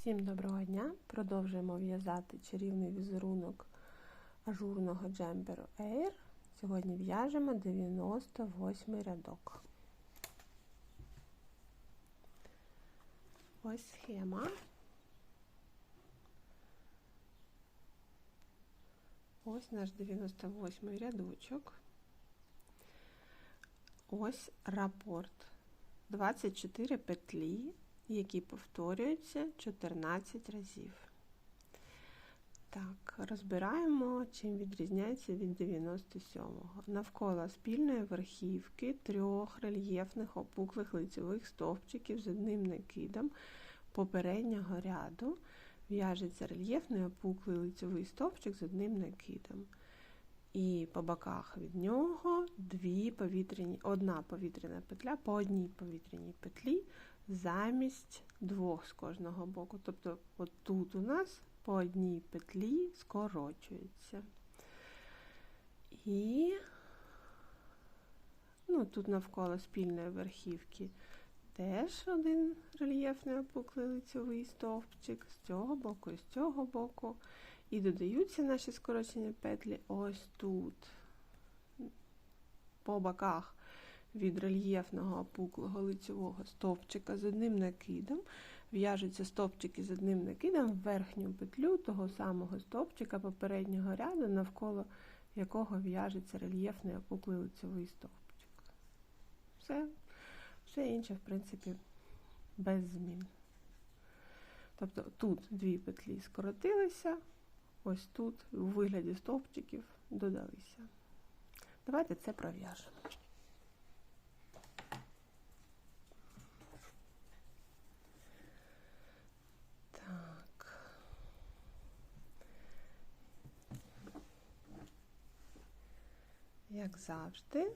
Всім доброго дня! Продовжуємо в'язати чарівний візерунок ажурного джемперу Air. Сьогодні в'яжемо 98 рядок. Ось схема. Ось наш 98 рядочок. Ось рапорт. 24 петлі які повторюються 14 разів. Так, розбираємо, чим відрізняється від 97-го. Навколо спільної верхівки трьох рельєфних опуклих лицевих стовпчиків з одним накидом попереднього ряду в'яжеться рельєфний опуклий лицевий стовпчик з одним накидом. І по боках від нього дві повітряні, одна повітряна петля по одній повітряній петлі замість двох з кожного боку. Тобто, от тут у нас по одній петлі скорочується. І ну, тут навколо спільної верхівки теж один рельєфний опуклий лицьовий стовпчик з цього боку і з цього боку. І додаються наші скорочені петлі ось тут, по боках від рельєфного опуклого лицевого стовпчика з одним накидом. В'яжуться стовпчики з одним накидом в верхню петлю того самого стовпчика попереднього ряду, навколо якого в'яжеться рельєфний опуклий лицевий стовпчик. Все, все інше, в принципі, без змін. Тобто тут дві петлі скоротилися, ось тут у вигляді стовпчиків додалися. Давайте це пров'яжемо. Як завжди,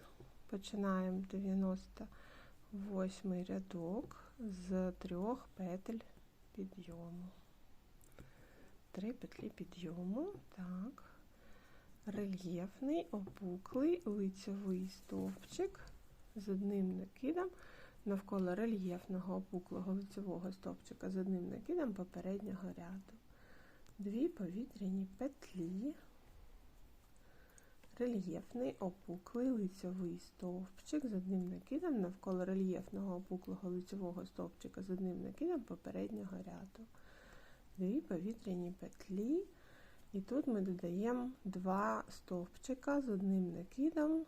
починаємо 98 рядок з трьох петель підйому. Три петлі підйому, так, рельєфний, опуклий лицьовий стовпчик з одним накидом навколо рельєфного опуклого лицевого стовпчика з одним накидом попереднього ряду. Дві повітряні петлі рельєфний опуклий лицьовий стовпчик з одним накидом навколо рельєфного опуклого лицьового стовпчика з одним накидом попереднього ряду. Дві повітряні петлі. І тут ми додаємо два стовпчика з одним накидом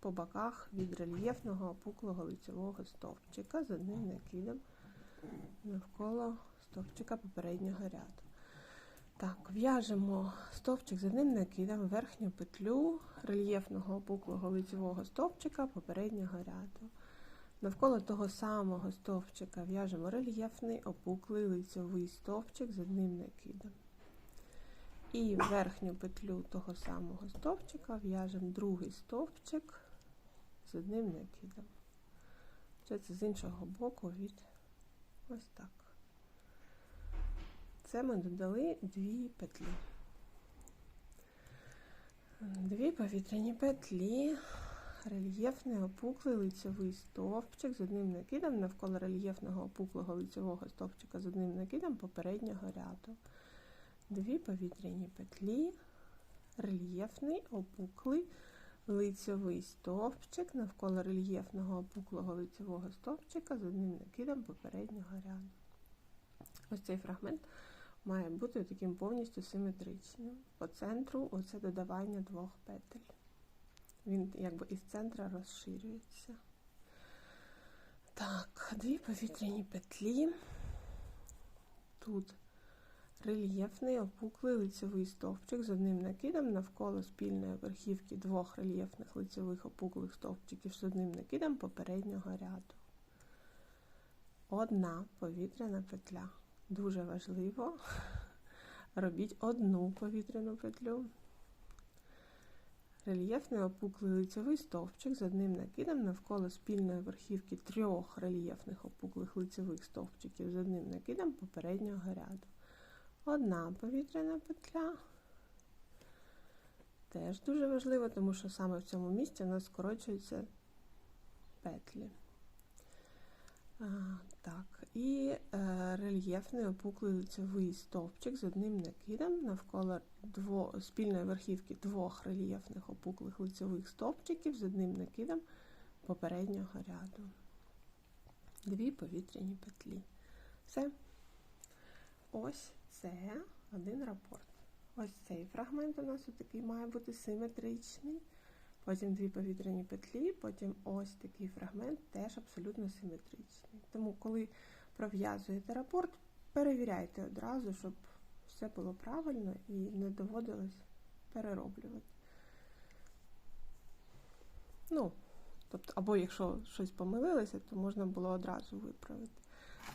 по боках від рельєфного опуклого лицьового стовпчика з одним накидом навколо стовпчика попереднього ряду. Так, в'яжемо стовпчик з одним накидом верхню петлю рельєфного опуклого лицевого стовпчика попереднього ряду. Навколо того самого стовпчика в'яжемо рельєфний опуклий лицевий стовпчик з одним накидом. І в верхню петлю того самого стовпчика в'яжемо другий стовпчик з одним накидом. Це з іншого боку від ось так це ми додали дві петлі. Дві повітряні петлі, рельєфний опуклий лицевий стовпчик з одним накидом навколо рельєфного опуклого лицевого стовпчика з одним накидом попереднього ряду. Дві повітряні петлі, рельєфний опуклий лицевий стовпчик навколо рельєфного опуклого лицевого стовпчика з одним накидом попереднього ряду. Ось цей фрагмент має бути таким повністю симетричним. По центру оце додавання двох петель. Він якби із центра розширюється. Так, дві повітряні петлі. Тут рельєфний опуклий лицевий стовпчик з одним накидом навколо спільної верхівки двох рельєфних лицевих опуклих стовпчиків з одним накидом попереднього ряду. Одна повітряна петля дуже важливо, робіть одну повітряну петлю. Рельєфний опуклий лицевий стовпчик з одним накидом навколо спільної верхівки трьох рельєфних опуклих лицевих стовпчиків з одним накидом попереднього ряду. Одна повітряна петля. Теж дуже важливо, тому що саме в цьому місці у нас скорочуються петлі. Так, і е, рельєфний опуклий лицевий стовпчик з одним накидом навколо дво, спільної верхівки двох рельєфних опуклих лицевих стовпчиків з одним накидом попереднього ряду. Дві повітряні петлі. Все. Ось це один рапорт. Ось цей фрагмент у нас такий має бути симетричний. Потім дві повітряні петлі, потім ось такий фрагмент теж абсолютно симетричний. Тому, коли пров'язуєте рапорт, перевіряйте одразу, щоб все було правильно і не доводилось перероблювати. Ну, тобто, або якщо щось помилилося, то можна було одразу виправити.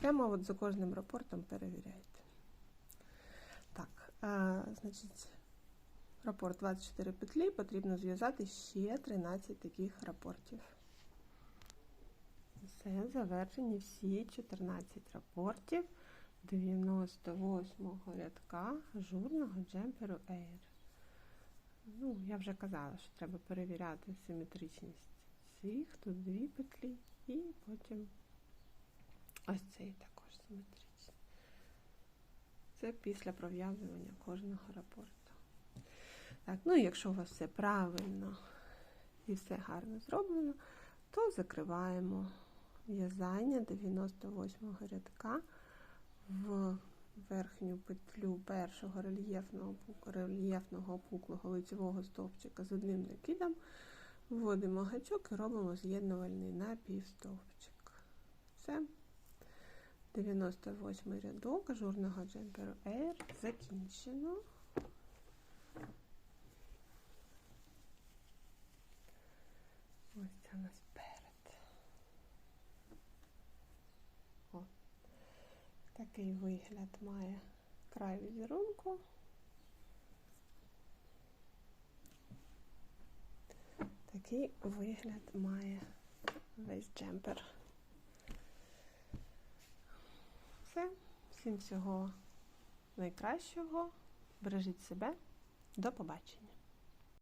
Прямо от за кожним рапортом перевіряйте. Так, а, значить. Рапорт 24 петлі потрібно зв'язати ще 13 таких рапортів. Все, завершені всі 14 рапортів 98-го рядка ажурного джемперу Air. Ну, я вже казала, що треба перевіряти симетричність цих, тут дві петлі, і потім ось цей також симетричний. Це після пров'язування кожного рапорту. Так, ну якщо у вас все правильно і все гарно зроблено, то закриваємо в'язання 98-го рядка в верхню петлю першого рельєфного, рельєфного опуклого лицевого стовпчика з одним накидом, вводимо гачок і робимо з'єднувальний напівстовпчик. Все. 98 рядок ажурного джемперу Air закінчено. Це у нас. О. Такий вигляд має край візерунку. Такий вигляд має весь джемпер. Все. Всім всього найкращого. Бережіть себе. До побачення.